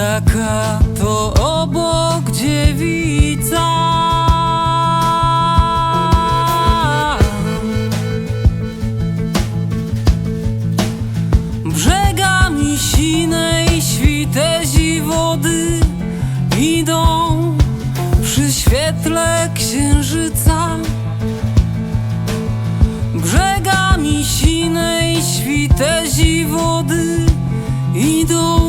Jaka to obok dziewica? Brzegami sinej świtezi wody Idą przy świetle księżyca. Brzegami sinej świtezi wody Idą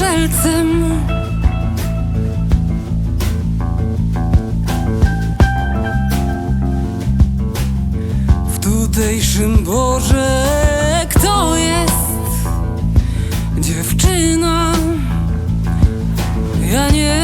strzelcem. W tutejszym Boże, kto jest dziewczyna? Ja nie.